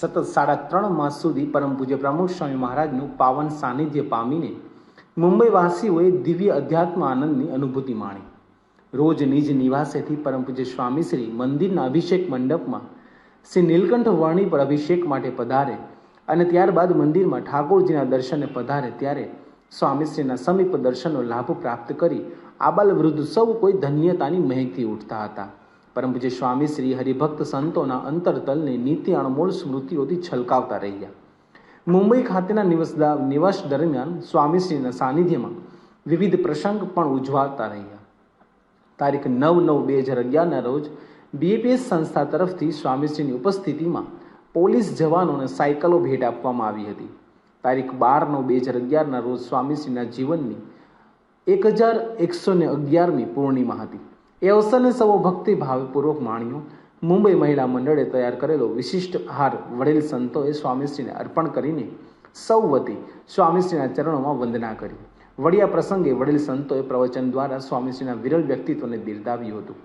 સતત સાડા ત્રણ માસ સુધી પરમ પૂજ્ય પ્રમુખ સ્વામી મહારાજનું પાવન સાનિધ્ય પામીને મુંબઈવાસીઓએ દિવ્ય અધ્યાત્મ આનંદની અનુભૂતિ માણી. રોજ નિજ નિવાસેથી પરમ પૂજ્ય સ્વામીશ્રી મંદિરના અભિષેક મંડપમાં શ્રી નીલકંઠ વર્ણી પર અભિષેક માટે પધારે અને ત્યારબાદ મંદિરમાં ઠાકોરજીના દર્શને પધારે ત્યારે સ્વામીશ્રીના સમીપ દર્શનનો લાભ પ્રાપ્ત કરી આબાલ વૃદ્ધ સૌ કોઈ ધન્યતાની મહેકથી ઉઠતા હતા. પરમ પૂજ્ય સ્વામીશ્રી હરિભક્ત સંતોના અંતરતલને નીતિ અણમોલ સ્મૃતિઓથી છલકાવતા રહ્યા. મુંબઈ ખાતેના નિવાસ નિવાસ દરમિયાન સ્વામીશ્રીના સાનિધ્યમાં વિવિધ પ્રસંગ પણ ઉજવાતા રહ્યા. તારીખ નવ નવ બે હજાર અગિયારના રોજ બીએપીએસ સંસ્થા તરફથી સ્વામીશ્રીની ઉપસ્થિતિમાં પોલીસ જવાનોને સાયકલો ભેટ આપવામાં આવી હતી. તારીખ બાર નવ બે હજાર અગિયારના રોજ સ્વામીશ્રીના જીવનની એક હજાર એકસો ને અગિયારમી પૂર્ણિમા હતી. એ અવસરને સૌ ભક્તિ ભાવપૂર્વક માણ્યો. મુંબઈ મહિલા મંડળે તૈયાર કરેલો વિશિષ્ટ હાર વડેલ સંતોએ સ્વામીશ્રીને અર્પણ કરીને સૌ વતી સ્વામીશ્રીના ચરણોમાં વંદના કરી. વડિયા પ્રસંગે વડીલ સંતોએ પ્રવચન દ્વારા સ્વામીશ્રીના વિરલ વ્યક્તિત્વને બિરદાવ્યું હતું.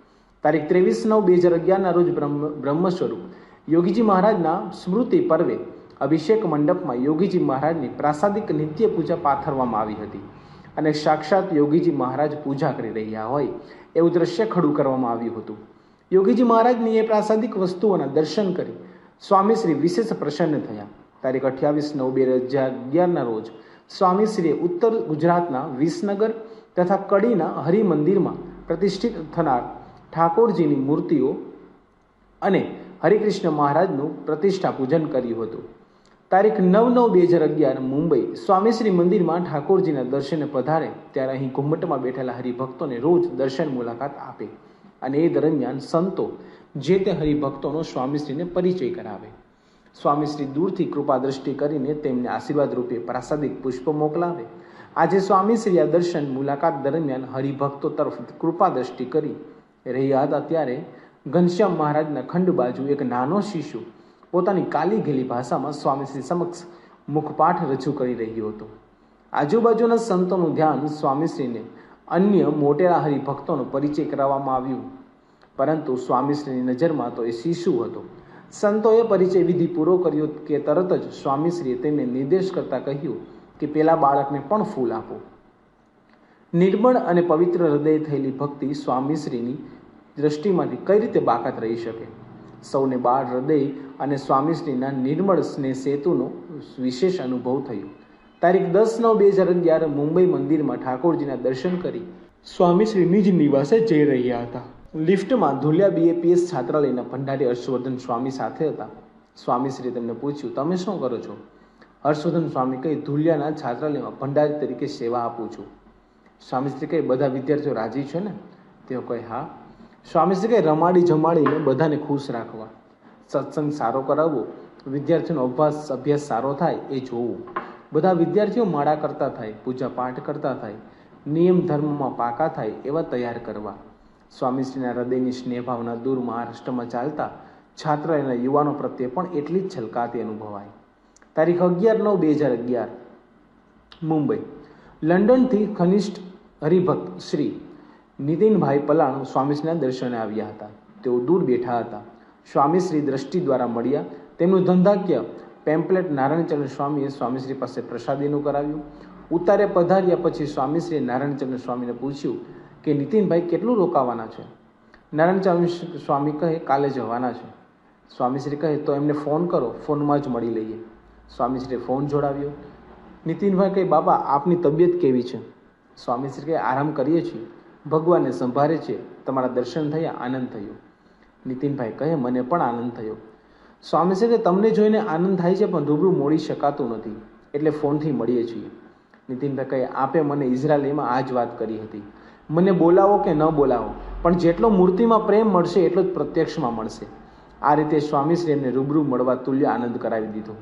તારીખ ત્રેવીસ નવ બે હજાર અગિયારના રોજ બ્રહ્મ બ્રહ્મ સ્વરૂપ. યોગીજી મહારાજના સ્મૃતિ પર્વે અભિષેક મંડપમાં યોગીજી મહારાજની પ્રાસાદિક નિત્ય પૂજા પાથરવામાં આવી હતી. અને સાક્ષાત યોગીજી મહારાજ પૂજા કરી રહ્યા હોય એવું દ્રશ્ય ખડું કરવામાં આવ્યું હતું. યોગીજી મહારાજની એ પ્રાસાદિક વસ્તુઓના દર્શન કરી સ્વામીશ્રી વિશેષ પ્રસન્ન થયા. તારીખ અઠ્યાવીસ નવ બે હજાર અગિયારના રોજ સ્વામીશ્રીએ ઉત્તર ગુજરાતના વિસનગર તથા કડીના હરિમંદિરમાં પ્રતિષ્ઠિત થનાર ઠાકોરજીની મૂર્તિઓ અને હરિકૃષ્ણ મહારાજનું પ્રતિષ્ઠા પૂજન કર્યું હતું. તારીખ નવ નવ બે હજાર અગિયાર મુંબઈ સ્વામીશ્રી મંદિરમાં ઠાકોરજીના દર્શને પધારે ત્યારે અહીં ઘુમ્મટમાં બેઠેલા હરિભક્તોને રોજ દર્શન મુલાકાત આપે અને એ દરમિયાન સંતો જે તે હરિભક્તોનો સ્વામીશ્રીને પરિચય કરાવે. સ્વામીશ્રી દૂરથી કૃપા દ્રષ્ટિ કરીને તેમને આશીર્વાદ રૂપે પ્રાસાદિક પુષ્પ મોકલાવે. આજે સ્વામીશ્રી આ દર્શન મુલાકાત દરમિયાન હરિભક્તો તરફ કૃપા દ્રષ્ટિ કરી રહ્યા હતા ત્યારે ઘનશ્યામ મહારાજના ખંડ બાજુ એક નાનો શિશુ પોતાની કાલી ઘેલી ભાષામાં સ્વામીશ્રી સમક્ષ મુખપાઠ રજૂ કરી રહ્યો હતો. આજુબાજુના સંતોનું ધ્યાન સ્વામીશ્રીને અન્ય મોટેરા હરિભક્તોનો પરિચય કરાવવામાં આવ્યું. પરંતુ સ્વામીશ્રીની નજરમાં તો એ શિશુ હતો. સંતોએ પરિચય વિધિ પૂરો કર્યો કે તરત જ સ્વામીશ્રીએ તેમને નિર્દેશ કરતા કહ્યું કે પેલા બાળકને પણ ફૂલ આપો. નિર્મળ અને પવિત્ર હૃદય થયેલી ભક્તિ સ્વામીશ્રીની દ્રષ્ટિમાંથી કઈ રીતે બાકાત રહી શકે? સૌને બાળ હૃદય અને સ્વામીશ્રીના નિર્મળ સ્નેહ સેતુનો વિશેષ અનુભવ થયો. તારીખ દસ નવ બે હજાર અગિયાર મુંબઈ મંદિરમાં ઠાકોરજીના દર્શન કરી સ્વામીશ્રીની જ નિવાસે જઈ રહ્યા હતા. લિફ્ટમાં ધુલિયા બીએપીએસ છાત્રાલયના ભંડારી હર્ષવર્ધન સ્વામી સાથે હતા. સ્વામીશ્રીએ તેમને પૂછ્યું, તમે શું કરો છો? હર્ષવર્ધન સ્વામી કહી, ધુલિયાના છાત્રાલયમાં ભંડારી તરીકે સેવા આપું છું. સ્વામીશ્રી કહે, બધા વિદ્યાર્થીઓ રાજી છે ને? તેઓ કહે, હા. સ્વામીશ્રી કહે રમાડી જમાડીને બધાને ખુશ રાખવા. સત્સંગ સારો કરાવવો, વિદ્યાર્થીઓનો અભ્યાસ અભ્યાસ સારો થાય એ જોવું. બધા વિદ્યાર્થીઓ માળા કરતા થાય, પૂજા પાઠ કરતા થાય, નિયમ ધર્મમાં પાકા થાય એવા તૈયાર કરવા. સ્વામીશ્રીના હૃદયની સ્નેહ ભાવના દૂર મહારાષ્ટ્રમાં ચાલતા છાત્ર એના યુવાનો પ્રત્યે પણ એટલી જ છલકાતી અનુભવાય. તારીખ અગિયાર નવ બે હજાર અગિયાર, મુંબઈ. લંડનથી ખનિષ્ઠ હરિભક્ત શ્રી નીતિનભાઈ પલાણ સ્વામીશ્રીના દર્શને આવ્યા હતા. તેઓ દૂર બેઠા હતા. સ્વામીશ્રી દ્રષ્ટિ દ્વારા મળ્યા. તેમનું ધંધાક્ય પેમ્પલેટ નારાયણચંદ્ર સ્વામીએ સ્વામીશ્રી પાસે પ્રસાદીનું કરાવ્યું. ઉતારે પધાર્યા પછી સ્વામીશ્રીએ નારાયણચંદ્ર સ્વામીને પૂછ્યું કે, નીતિનભાઈ, કેટલું રોકાવાના છે? નારાયણચંદ્ર સ્વામી કહે, કાલે જવાના છે. સ્વામીશ્રી કહે, તો એમને ફોન કરો, ફોનમાં જ મળી લઈએ. સ્વામીશ્રીએ ફોન જોડાવ્યો. નીતિનભાઈ કહે, બાબા, આપની તબિયત કેવી છે? સ્વામીશ્રી કહે, આરામ કરીએ છીએ. ભગવાનને સંભાળે છે, તમારા દર્શન થયા, આનંદ થયો. નીતિનભાઈ કહે, મને પણ આનંદ થયો. સ્વામીશ્રી કહે તમને જોઈને આનંદ થાય છે, પણ રૂબરૂ મોડી શકાતું નથી. એટલે ફોનથી મળીએ છીએ. નીતિનભાઈ કહે, આપે મને ઇઝરાયલીમાં આ જ વાત કરી હતી. મને બોલાવો કે ન બોલાવો, પણ જેટલો મૂર્તિમાં પ્રેમ મળશે, એટલો જ પ્રત્યક્ષમાં મળશે. આ રીતે સ્વામીશ્રી એમને રૂબરૂ મળવા તુલ્ય આનંદ કરાવી દીધો.